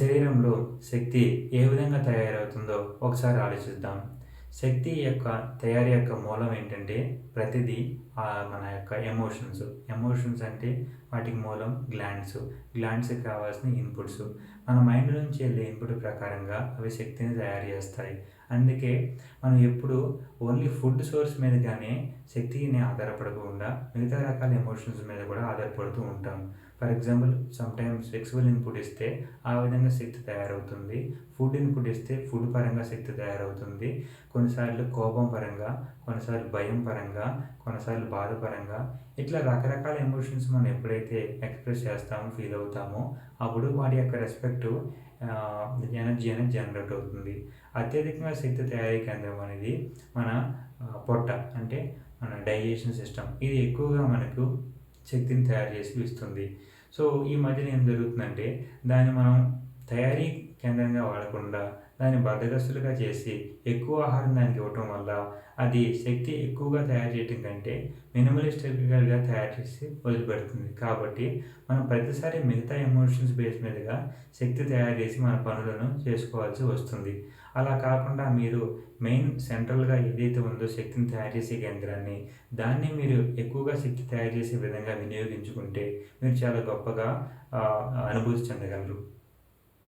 శరీరంలో శక్తి ఏ విధంగా తయారవుతుందో ఒకసారి ఆలోచిద్దాం. శక్తి యొక్క తయారీ యొక్క మూలం ఏంటంటే ప్రతిదీ మన యొక్క ఎమోషన్స్ ఎమోషన్స్ అంటే వాటికి మూలం గ్లాండ్స్ గ్లాండ్స్కి కావాల్సిన ఇన్పుట్స్ మన మైండ్ నుంచి వెళ్ళే ఇన్పుట్ ప్రకారంగా అవి శక్తిని తయారు చేస్తాయి. అందుకే మనం ఎప్పుడు ఓన్లీ ఫుడ్ సోర్స్ మీదగానే శక్తిని ఆధారపడకుండా మిగతా రకాల ఎమోషన్స్ మీద కూడా ఆధారపడుతూ ఉంటాం. For example sometimes sexual input ఇస్తే ఆ విధంగా శక్తి తయారవుతుంది. ఫుడ్ ఇన్పుట్ ఇస్తే ఫుడ్ పరంగా శక్తి తయారవుతుంది. కొన్నిసార్లు కోపం పరంగా కొన్నిసార్లు భయం పరంగా కొన్నిసార్లు బాధపరంగా ఇట్లా రకరకాల ఎమోషన్స్ మనం ఎప్పుడైతే ఎక్స్ప్రెస్ చేస్తామో ఫీల్ అవుతామో అప్పుడు వాటి యొక్క రెస్పెక్ట్ ఎనర్జీ అనేది జనరేట్ అవుతుంది. అత్యధికంగా శక్తి తయారీ కేంద్రం అనేది మన పొట్ట అంటే మన డైజెషన్ సిస్టమ్ ఇది ఎక్కువగా మనకు శక్తిని తయారు చేసి ఇస్తుంది. సో ఈ మధ్యన ఏం జరుగుతుందంటే దాన్ని మనం తయారీ కేంద్రంగా వాడకుండా దాన్ని బద్దగస్తులుగా చేసి ఎక్కువ ఆహారం దానికి ఇవ్వటం వల్ల అది శక్తి ఎక్కువగా తయారు చేయటం కంటే మినిమలిస్టిక్గా తయారు చేసి వదిలిపెడుతుంది. కాబట్టి మనం ప్రతిసారి మిగతా ఎమోషన్స్ బేస్ మీదుగా శక్తి తయారు చేసి మన పనులను చేసుకోవాల్సి వస్తుంది. అలా కాకుండా మీరు మెయిన్ సెంట్రల్గా ఏదైతే ఉందో శక్తిని తయారు చేసే కేంద్రాన్ని దాన్ని మీరు ఎక్కువగా శక్తి తయారు చేసే విధంగా వినియోగించుకుంటే మీరు చాలా గొప్పగా అనుభూతి చెందగలరు.